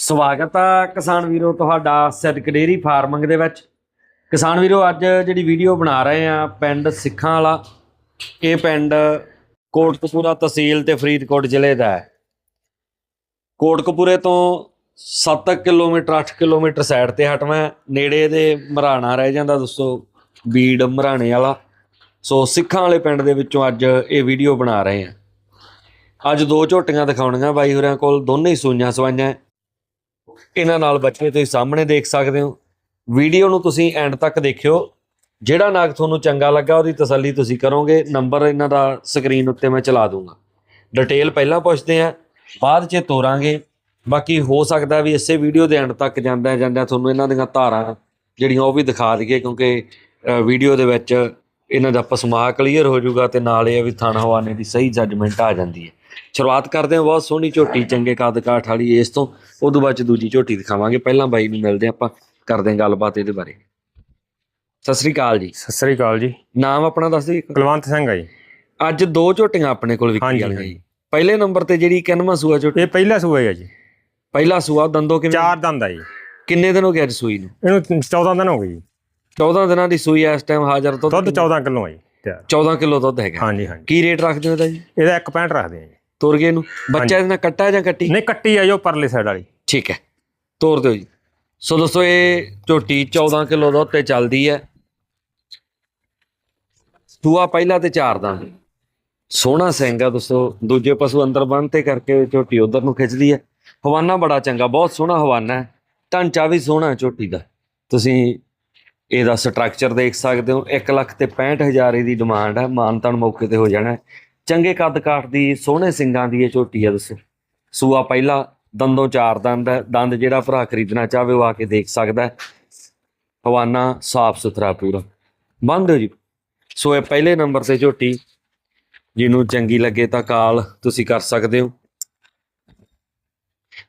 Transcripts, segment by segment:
ਸਵਾਗਤ ਆ ਕਿਸਾਨ ਵੀਰੋ ਤੁਹਾਡਾ ਸਿੱਧਕ ਡੇਰੀ ਫਾਰਮਿੰਗ ਦੇ ਵਿੱਚ। ਕਿਸਾਨ ਵੀਰੋ, ਅੱਜ ਜਿਹੜੀ ਵੀਡੀਓ ਬਣਾ ਰਹੇ ਆ ਪਿੰਡ ਸਿੱਖਾਂ ਵਾਲਾ, ਇਹ ਪਿੰਡ ਕੋਟਕਪੂਰਾ ਤਹਿਸੀਲ ਤੇ ਫਰੀਦਕੋਟ ਜ਼ਿਲ੍ਹੇ ਦਾ ਹੈ। ਕੋਟਕਪੂਰੇ ਤੋਂ 7 ਕਿਲੋਮੀਟਰ 8 ਕਿਲੋਮੀਟਰ ਸਾਈਡ ਤੇ ਹਟਵਾ, ਨੇੜੇ ਦੇ ਮਰਾਣਾ ਰਹਿ ਜਾਂਦਾ ਦੋਸਤੋ, ਬੀੜ ਮਰਾਣੇ ਵਾਲਾ। ਸੋ ਸਿੱਖਾਂ ਵਾਲੇ ਪਿੰਡ ਦੇ ਵਿੱਚੋਂ ਅੱਜ ਇਹ ਵੀਡੀਓ ਬਣਾ ਰਹੇ ਆ। ਅੱਜ ਦੋ ਝੋਟੀਆਂ ਦਿਖਾਉਣੀਆਂ ਬਾਈ ਹੋਰਿਆਂ ਕੋਲ, ਦੋਨੇ ਹੀ ਸੂਈਆਂ ਸਵਾਈਆਂ। ਇਹਨਾਂ ਨਾਲ ਬੱਚੇ ਤੁਸੀਂ ਸਾਹਮਣੇ ਦੇਖ ਸਕਦੇ ਹੋ। ਵੀਡੀਓ ਨੂੰ ਤੁਸੀਂ ਐਂਡ ਤੱਕ ਦੇਖਿਓ। ਜਿਹੜਾ ਨਾਗ ਤੁਹਾਨੂੰ ਚੰਗਾ ਲੱਗਾ, ਉਹਦੀ ਤਸੱਲੀ ਤੁਸੀਂ ਕਰੋਗੇ। ਨੰਬਰ ਇਹਨਾਂ ਦਾ ਸਕਰੀਨ ਉੱਤੇ ਮੈਂ ਚਲਾ ਦੂੰਗਾ। ਡਿਟੇਲ ਪਹਿਲਾਂ ਪੁੱਛਦੇ ਆ, ਬਾਅਦ 'ਚ ਤੋਰਾਂਗੇ। ਬਾਕੀ ਹੋ ਸਕਦਾ ਵੀ ਇਸੇ ਵੀਡੀਓ ਦੇ ਐਂਡ ਤੱਕ ਜਾਂਦਾ ਜਾਂਦਾ ਤੁਹਾਨੂੰ ਇਹਨਾਂ ਦੀਆਂ ਧਾਰਾਂ ਜਿਹੜੀਆਂ ਉਹ ਵੀ ਦਿਖਾ ਦਈਏ, ਕਿਉਂਕਿ ਵੀਡੀਓ ਦੇ ਵਿੱਚ ਇਹਨਾਂ ਦਾ ਪਸਮਾ ਕਲੀਅਰ ਹੋ ਜਾਊਗਾ ਤੇ ਨਾਲ ਇਹ ਵੀ ਥਾਣਾ ਹਵਾਨੇ ਦੀ ਸਹੀ ਜੱਜਮੈਂਟ ਆ ਜਾਂਦੀ ਹੈ। ਸ਼ੁਰੂਆਤ ਕਰਦੇ ਹਾਂ ਬਹੁਤ ਸੋਹਣੀ ਝੋਟੀ ਚੰਗੇ ਕੱਦ ਕਾਠ ਵਾਲੀ ਇਸ ਤੋਂ ਉਦੋਂ ਬਾਅਦ ਚ ਦੂਜੀ ਝੋਟੀ ਦਿਖਾਵਾਂਗੇ ਪਹਿਲਾਂ ਬਾਈ ਨੂੰ ਮਿਲਦੇ ਹਾਂ ਆਪਾਂ ਕਰਦੇ ਹਾਂ ਗੱਲਬਾਤ ਇਹਦੇ ਬਾਰੇ। ਸਤਿ ਸ੍ਰੀ ਅਕਾਲ ਜੀ। ਸਤਿ ਸ੍ਰੀ ਅਕਾਲ ਜੀ। ਨਾਮ ਆਪਣਾ ਦੱਸ ਦਿਓ। ਕੁਲਵੰਤ ਸਿੰਘ ਆ ਜੀ। ਅੱਜ ਦੋ ਝੋਟੀਆਂ ਆਪਣੇ ਕੋਲ ਵਿਕੀ ਹਾਂਜੀ, ਵਾਲੀਆਂ ਜੀ। ਪਹਿਲੇ ਨੰਬਰ ਤੇ ਜਿਹੜੀ ਕਿੰਨਵਾਂ ਸੂਆ ਝੋਟੀ? ਇਹ ਪਹਿਲਾ ਸੂਆ ਹੈ ਜੀ। ਪਹਿਲਾ ਸੂਆ ਦੰਦੋ ਕਿਵੇਂ? ਚਾਰ ਦੰਦ ਆ ਜੀ। ਕਿੰਨੇ ਦਿਨ ਹੋ ਗਏ ਅੱਜ ਸੂਈ ਨੂੰ? ਇਹਨੂੰ 14 ਦਿਨ ਹੋ ਗਏ ਜੀ। 14 ਦਿਨਾਂ ਦੀ ਸੂਈ ਹੈ ਇਸ ਟਾਈਮ ਹਾਜ਼ਰ ਤੋਂ ਦੁੱਧ 14 ਕਿਲੋ ਆ ਜੀ। ਤਿਆਰ 14 ਕਿਲੋ ਦੁੱਧ ਹੈਗਾ। ਹਾਂਜੀ ਹਾਂਜੀ। ਕੀ ਰੇਟ ਰੱਖਦੇ ਹੋ ਇਹਦਾ ਜੀ? ਇਹਦਾ 1 ਪੈਂਟ ਰੱਖਦੇ ਆ ਜੀ। ਤੁਰ ਗਏ ਨੂੰ ਬੱਚਾ ਇਹਦੇ ਨਾਲ ਕੱਟਾ ਜਾਂ ਕੱਟੀ? ਨਹੀਂ ਕੱਟੀ ਆ ਜੋ ਪਰਲੇ ਸਾਈਡ ਵਾਲੀ। ਠੀਕ ਹੈ। ਤੋਰ ਦਿਓ ਜੀ। ਸੋ ਦੋਸਤੋ ਇਹ ਝੋਟੀ 14 ਕਿਲੋ ਦੁੱਧ ਤੇ ਚੱਲਦੀ ਹੈ। ਸੂਆ ਪਹਿਲਾ ਤੇ ਚਾਰ ਦਾ ਸੋਹਣਾ ਸਿੰਘ ਆ ਦੋਸਤੋ। ਦੂਜੇ ਪਸ਼ੂ ਅੰਦਰ ਬੰਨ ਤੇ ਕਰਕੇ ਝੋਟੀ ਉਧਰ ਨੂੰ ਖਿੱਚਦੀ ਹੈ। ਹਵਾਨਾ ਬੜਾ ਚੰਗਾ ਬਹੁਤ ਸੋਹਣਾ ਹਵਾਨਾ ਹੈ। ਢਾਂਚਾ ਵੀ ਸੋਹਣਾ ਝੋਟੀ ਦਾ। ਤੁਸੀਂ ਇਹਦਾ ਸਟਰਕਚਰ ਦੇਖ ਸਕਦੇ ਹੋ। 1 ਲੱਖ ਤੇ 65000 ਇਹਦੀ ਡਿਮਾਂਡ ਹੈ। ਮਾਨਤਨ ਮੌਕੇ ਤੇ ਹੋ ਜਾਣਾ ਹੈ। ਚੰਗੇ ਕੱਦ ਕਾਠ ਦੀ, ਸੋਹਣੇ ਸਿੰਘਾਂ ਦੀ ਇਹ ਝੋਟੀ ਹੈ ਦੱਸੋ। ਸੂਆ ਪਹਿਲਾ ਦੰਦੋਂ ਚਾਰ ਦੰਦ ਹੈ, ਦੰਦ ਜਿਹੜਾ ਭਰਾ ਖਰੀਦਣਾ ਚਾਹਵੇ ਉਹ ਆ ਕੇ ਦੇਖ ਸਕਦਾ ਹੈ। ਹਵਾਨਾ ਸਾਫ਼ ਸੁਥਰਾ ਪੂਰਾ। ਬੰਦ ਹੋ ਜੀ। ਸੋ ਇਹ ਪਹਿਲੇ ਨੰਬਰ ਤੇ ਝੋਟੀ, ਜਿਹਨੂੰ ਚੰਗੀ ਲੱਗੇ ਤਾਂ ਕਾਲ ਤੁਸੀਂ ਕਰ ਸਕਦੇ ਹੋ।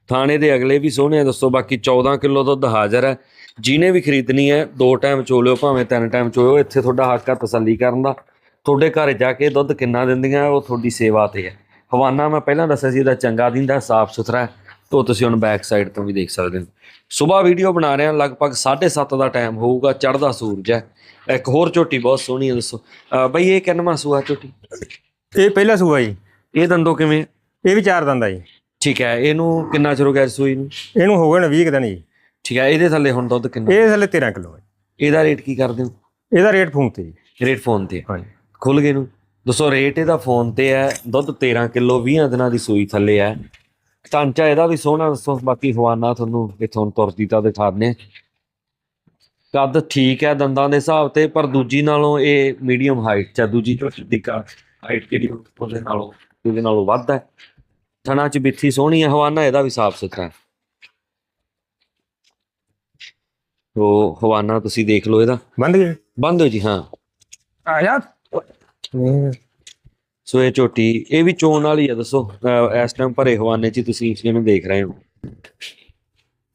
ਥਾਣੇ ਦੇ ਅਗਲੇ ਵੀ ਸੋਹਣੇ ਆ, ਦੱਸੋ ਬਾਕੀ 14 ਕਿਲੋ ਦੁੱਧ ਹਾਜ਼ਰ ਹੈ। ਜਿਹਨੇ ਵੀ ਖਰੀਦਣੀ ਹੈ, ਦੋ ਟਾਈਮ ਚੋਲਿਓ, ਭਾਵੇਂ ਤਿੰਨ ਟਾਈਮ ਚੋਲਿਓ, ਇੱਥੇ ਤੁਹਾਡਾ ਹੱਕ ਹੈ ਤਸੱਲੀ ਕਰਨ ਦਾ। ਤੁਹਾਡੇ ਘਰ ਜਾ ਕੇ ਦੁੱਧ ਕਿੰਨਾ ਦਿੰਦੀਆਂ ਉਹ ਤੁਹਾਡੀ ਸੇਵਾ ਤੇ ਹੈ। ਹਵਾਨਾ ਮੈਂ ਪਹਿਲਾਂ ਦੱਸਿਆ ਸੀ ਇਹਦਾ ਚੰਗਾ ਦਿੰਦਾ ਸਾਫ਼ ਸੁਥਰਾ ਤੇ ਤੁਸੀਂ ਹੁਣ ਬੈਕ ਸਾਈਡ ਤੋਂ ਵੀ ਦੇਖ ਸਕਦੇ ਹੋ। ਸਵੇਰ ਵੀਡੀਓ ਬਣਾ ਰਹੇ ਹਾਂ ਲਗਭਗ 7:30 ਦਾ ਟਾਈਮ ਹੋਊਗਾ ਚੜ੍ਹਦਾ ਸੂਰਜ ਹੈ। ਇੱਕ ਹੋਰ ਝੋਟੀ ਬਹੁਤ ਸੋਹਣੀ ਹੈ ਦੱਸੋ। ਬਈ ਇਹ ਕਿੰਨਵਾਂ ਸੂਆ ਝੋਟੀ? ਇਹ ਪਹਿਲਾ ਸੂਆ ਜੀ। ਇਹ ਦੰਦੋ ਕਿਵੇਂ? ਇਹ ਵੀ ਚਾਰ ਦੰਦ ਆ ਜੀ। ਠੀਕ ਹੈ ਇਹਨੂੰ ਕਿੰਨਾ ਚਿਰ ਹੋ ਗਿਆ ਸੂਈ ਨੂੰ? ਇਹਨੂੰ ਹੋ ਗਏ ਨੇ 20 ਕੁ ਦਿਨ ਜੀ। ਠੀਕ ਹੈ ਇਹਦੇ ਥੱਲੇ ਹੁਣ ਦੁੱਧ ਕਿੰਨਾ? ਇਹ ਥੱਲੇ 13 ਕਿਲੋ ਹੈ। ਇਹਦਾ ਰੇਟ ਕੀ ਕਰਦੇ ਹੋ? ਇਹਦਾ ਰੇਟ ਫੋਨ ਤੇ ਜੀ। ਰੇਟ ਫੋਨ ਤੇ। ਹਾਂਜੀ। ਖੁੱਲ ਗਏ ਨੂੰ। ਦੋਸਤੋ ਰੇਟ ਇਹਦਾ ਫੋਨ ਤੇ ਹੈ ਦੁੱਧ 13 ਕਿਲੋ 20 ਦਿਨਾਂ ਦੀ ਸੂਈ ਥੱਲੇ ਹੈ। ਟਾਂਚਾ ਇਹਦਾ ਵੀ ਸੋਹਣਾ ਦੱਸੋ। ਬਾਕੀ ਹਵਾਨਾ ਤੁਹਾਨੂੰ ਇਥੋਂ ਤੁਰਦੀ ਤਾਂ ਦਿਖਾਦਨੇ ਕੱਦ ਠੀਕ ਹੈ ਦੰਦਾਂ ਦੇ ਹਿਸਾਬ ਤੇ ਪਰ ਦੂਜੀ ਨਾਲੋਂ ਇਹ ਮੀਡੀਅਮ ਹਾਈਟ ਚ ਦੂਜੀ ਝੋਟੀ ਦੀ ਹਾਈਟ ਜਿਹੜੀ ਉਹਦੇ ਨਾਲੋਂ ਉਹਦੇ ਨਾਲੋਂ ਵੱਧ ਹੈ। ਥਣਾ ਚ ਬਿੱਥੀ ਸੋਹਣੀ ਹੈ ਹਵਾਨਾ ਇਹਦਾ ਵੀ ਸਾਫ਼ ਸੁਥਰਾ ਹੈ। ਉਹ ਹਵਾਨਾ ਤੁਸੀਂ ਦੇਖ ਲਓ ਇਹਦਾ। ਬੰਦ ਗਏ? ਬੰਦ ਹੋ ਜੀ ਹਾਂ। ਆ ਜਾ ਸੋ ਇਹ ਝੋਟੀ, ਇਹ ਵੀ ਚੋਣ ਵਾਲੀ ਆ, ਦੱਸੋ। ਅਹ ਇਸ ਟਾਈਮ ਭਰੇ ਹਵਾਨੇ 'ਚ ਹੀ ਤੁਸੀਂ ਇਹਨੂੰ ਦੇਖ ਰਹੇ ਹੋ।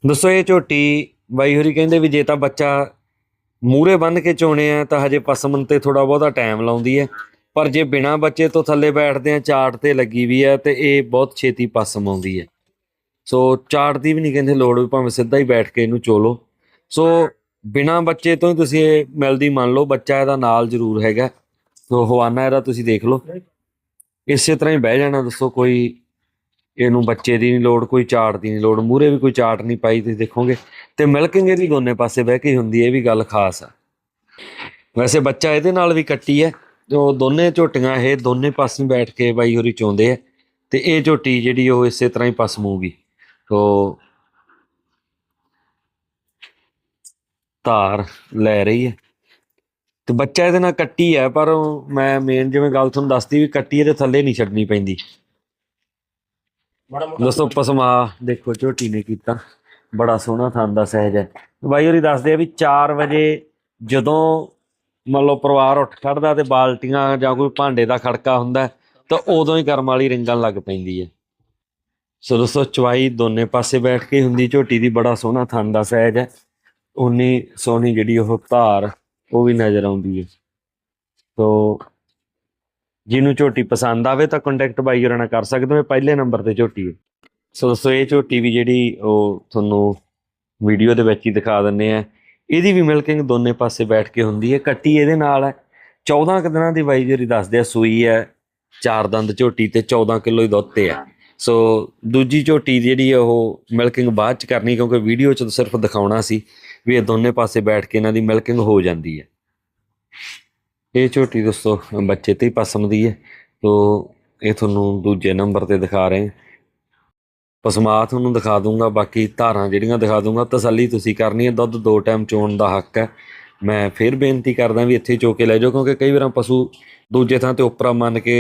ਦੱਸੋ ਇਹ ਝੋਟੀ, ਬਾਈ ਹੋਰੀ ਕਹਿੰਦੇ ਵੀ ਜੇ ਤਾਂ ਬੱਚਾ ਮੂਰੇ ਬੰਨ ਕੇ ਚੋਣੇ ਆ, ਤਾਂ ਹਜੇ ਪਸਮਨ ਤੇ ਥੋੜਾ ਬਹੁਤਾ ਟਾਈਮ ਲਾਉਂਦੀ ਹੈ। ਪਰ ਜੇ ਬਿਨਾ ਬੱਚੇ ਤੋਂ ਥੱਲੇ ਬੈਠਦੇ ਆ, ਚਾਟ ਤੇ ਲੱਗੀ ਵੀ ਹੈ ਤੇ ਇਹ ਬਹੁਤ ਛੇਤੀ ਪਸਮ ਆਉਂਦੀ ਹੈ। ਸੋ ਚਾਟ ਦੀ ਵੀ ਨਹੀਂ ਕਹਿੰਦੇ ਲੋੜ, ਵੀ ਭਾਵੇਂ ਸਿੱਧਾ ਹੀ ਬੈਠ ਕੇ ਇਹਨੂੰ ਚੋਲੋ। ਸੋ ਬਿਨਾ ਬੱਚੇ ਤੋਂ ਹੀ ਤੁਸੀਂ ਇਹ ਮਿਲਦੀ ਮੰਨ ਲਓ, ਬੱਚਾ ਇਹਦਾ ਨਾਲ ਜ਼ਰੂਰ ਹੈਗਾ। ਸੋ ਹਵਾਨਾ ਇਹਦਾ ਤੁਸੀਂ ਦੇਖ ਲਓ। ਇਸੇ ਤਰ੍ਹਾਂ ਹੀ ਬਹਿ ਜਾਣਾ ਦੱਸੋ, ਕੋਈ ਇਹਨੂੰ ਬੱਚੇ ਦੀ ਨਹੀਂ ਲੋੜ, ਕੋਈ ਚਾਟ ਦੀ ਨਹੀਂ ਲੋੜ ਮੂਰੇ ਵੀ ਕੋਈ ਚਾਟ ਨਹੀਂ ਪਾਈ, ਤੁਸੀਂ ਦੇਖੋਗੇ। ਤੇ ਮਿਲਕਿੰਗ ਇਹਦੀ ਦੋਨੇ ਪਾਸੇ ਬਹਿ ਕੇ ਹੀ ਹੁੰਦੀ ਹੈ ਇਹ ਵੀ ਗੱਲ ਖਾਸ ਆ। ਵੈਸੇ ਬੱਚਾ ਇਹਦੇ ਨਾਲ ਵੀ ਕੱਟੀ ਹੈ, ਜੋ ਦੋਨੇ ਝੋਟੀਆਂ, ਇਹ ਦੋਨੇ ਪਾਸੇ ਬੈਠ ਕੇ ਬਾਈ ਹੋਰੀ ਚੋਂਦੇ ਆ, ਤੇ ਇਹ ਝੋਟੀ ਜਿਹੜੀ ਉਹ ਇਸੇ ਤਰ੍ਹਾਂ ਹੀ ਪਸਮੂਗੀ ਸੋ ਧਾਰ ਲੈ ਰਹੀ ਹੈ। ਤੇ ਬੱਚਾ ਇਹਦੇ ਨਾਲ ਕੱਟੀ ਹੈ ਪਰ ਮੈਂ ਮੇਨ ਜਿਵੇਂ ਗੱਲ ਤੁਹਾਨੂੰ ਦੱਸਦੀ ਵੀ ਕੱਟੀ ਇਹਦੇ ਥੱਲੇ ਨਹੀਂ ਛੱਡਣੀ ਪੈਂਦੀ। ਦੋਸਤੋ ਪਸਮਾ ਦੇਖੋ ਝੋਟੀ ਨੇ ਕੀਤਾ। ਬੜਾ ਸੋਹਣਾ ਥਾਂ ਦਾ ਸਹਿਜ ਹੈ। ਬਾਈ ਹੋਰੀ ਦੱਸਦੇ ਆ ਵੀ 4 ਵਜੇ ਜਦੋਂ ਮੰਨ ਲਓ ਪਰਿਵਾਰ ਉੱਠ ਖੜਦਾ ਤੇ ਬਾਲਟੀਆਂ ਜਾਂ ਕੋਈ ਭਾਂਡੇ ਦਾ ਖੜਕਾ ਹੁੰਦਾ ਤਾਂ ਉਦੋਂ ਹੀ ਕਰਮ ਵਾਲੀ ਰਿੰਗਣ ਲੱਗ ਪੈਂਦੀ ਹੈ। ਸੋ ਦੋਸਤੋ ਚਵਾਈ ਦੋਨੇ ਪਾਸੇ ਬੈਠ ਕੇ ਹੁੰਦੀ ਝੋਟੀ ਦੀ ਬੜਾ ਸੋਹਣਾ ਥਾਂ ਦਾ ਸਹਿਜ ਹੈ। ਉਨੀ ਸੋਹਣੀ ਜਿਹੜੀ ਉਹ ਧਾਰ ਉਹ ਵੀ ਨਜ਼ਰ ਆਉਂਦੀ ਹੈ। ਸੋ ਜਿਹਨੂੰ ਝੋਟੀ ਪਸੰਦ ਆਵੇ ਤਾਂ ਕੰਟੈਕਟ ਬਾਈ ਹੋਰਾਂ ਨਾਲ ਕਰ ਸਕਦੇ ਹੋ। ਇਹ ਪਹਿਲੇ ਨੰਬਰ ਤੇ ਝੋਟੀ ਹੈ। ਸੋ ਦੋਸਤੋ, ਇਹ ਝੋਟੀ ਵੀ ਜਿਹੜੀ ਉਹ ਤੁਹਾਨੂੰ ਵੀਡੀਓ ਦੇ ਵਿੱਚ ਹੀ ਦਿਖਾ ਦਿੰਨੇ ਆ ਇਹਦੀ ਵੀ ਮਿਲਕਿੰਗ ਦੋਨੇ ਪਾਸੇ ਬੈਠ ਕੇ ਹੁੰਦੀ ਹੈ। ਕੱਟੀ ਇਹਦੇ ਨਾਲ ਹੈ। 14 ਕੁ ਦਿਨਾਂ ਦੀ ਬਾਈ ਜਿਹੜੀ ਦੱਸਦੇ ਆ, ਸੂਈ ਹੈ, ਚਾਰ ਦੰਦ ਝੋਟੀ ਤੇ 14 ਕਿਲੋ ਹੀ ਦੁੱਧ ਤੇ ਆ ਸੋ ਦੂਜੀ ਝੋਟੀ ਜਿਹੜੀ ਆ ਉਹ ਮਿਲਕਿੰਗ ਬਾਅਦ ਚ ਕਰਨੀ, ਕਿਉਂਕਿ ਵੀਡੀਓ ਚ ਤਾਂ ਸਿਰਫ ਦਿਖਾਉਣਾ ਸੀ। ਵੀ ਇਹ ਦੋਨੇ ਪਾਸੇ ਬੈਠ ਕੇ ਇਹਨਾਂ ਦੀ ਮਿਲਕਿੰਗ ਹੋ ਜਾਂਦੀ ਹੈ। ਇਹ ਝੋਟੀ ਦੋਸਤੋ, ਬੱਚੇ ਤੇ ਹੀ ਪਸਮ ਦੀ ਹੈ। ਤੋ ਇਹ ਤੁਹਾਨੂੰ ਦੂਜੇ ਨੰਬਰ ਤੇ ਦਿਖਾ ਰਹੇ ਪਸਮਾ ਤੁਹਾਨੂੰ ਦਿਖਾ ਦੂੰਗਾ, ਬਾਕੀ ਧਾਰਾਂ ਜਿਹੜੀਆਂ ਦਿਖਾ ਦੂੰਗਾ, ਤਸੱਲੀ ਤੁਸੀਂ ਕਰਨੀ ਹੈ। ਦੁੱਧ ਦੋ ਟਾਈਮ ਚੋਣ ਦਾ ਹੱਕ ਹੈ। ਮੈਂ ਫਿਰ ਬੇਨਤੀ ਕਰਦਾ ਵੀ ਇੱਥੇ ਚੋ ਕੇ ਲੈ ਜਾਓ, ਕਿਉਂਕਿ ਕਈ ਵਾਰਾਂ ਪਸ਼ੂ ਦੂਜੇ ਥਾਂ ਤੇ ਉੱਪਰਾਂ ਮੰਨ ਕੇ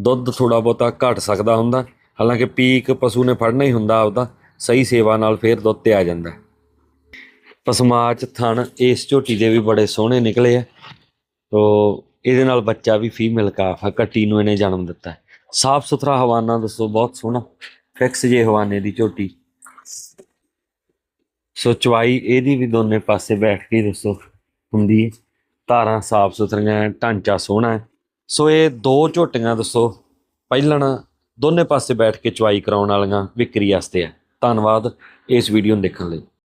ਦੁੱਧ ਥੋੜਾ ਬਹੁਤਾ ਘਟ ਸਕਦਾ ਹੁੰਦਾ। ਹਾਲਾਂਕਿ ਪੀਕ ਪਸ਼ੂ ਨੇ ਫੜਨਾ ਹੀ ਹੁੰਦਾ ਆਪਦਾ, ਸਹੀ ਸੇਵਾ ਨਾਲ ਫਿਰ ਦੁੱਧ ਤੇ ਆ ਜਾਂਦਾ। ਪਸਮਾਚ ਥਣ ਇਸ ਝੋਟੀ ਦੇ ਵੀ ਬੜੇ ਸੋਹਣੇ ਨਿਕਲੇ ਆ। ਤੋ ਇਹਦੇ ਨਾਲ ਬੱਚਾ ਵੀ ਫੀਮੇਲ ਕਾਫ ਹੈ ਕੱਟੀ ਨੂੰ ਇਹਨੇ ਜਨਮ ਦਿੱਤਾ। ਸਾਫ਼ ਸੁਥਰਾ ਹਵਾਨਾ ਦੱਸੋ, ਬਹੁਤ ਸੋਹਣਾ, ਫਿਕਸ ਜੇ ਹਵਾਨੇ ਦੀ ਝੋਟੀ। ਸੋ ਚਵਾਈ ਇਹਦੀ ਵੀ ਦੋਨੇ ਪਾਸੇ ਬੈਠ ਕੇ ਦੱਸੋ, ਹੁੰਦੀ ਹੈ। ਧਾਰਾਂ ਸਾਫ਼ ਸੁਥਰੀਆਂ, ਢਾਂਚਾ ਸੋਹਣਾ ਹੈ। ਸੋ ਇਹ ਦੋ ਝੋਟੀਆਂ ਦੱਸੋ, ਪਹਿਲਣ ਦੋਨੇ ਪਾਸੇ ਬੈਠ ਕੇ ਚਵਾਈ ਕਰਾਉਣ ਵਾਲੀਆਂ ਵਿਕਰੀ ਵਾਸਤੇ ਹੈ ਧੰਨਵਾਦ ਇਸ ਵੀਡੀਓ ਨੂੰ ਦੇਖਣ ਲਈ।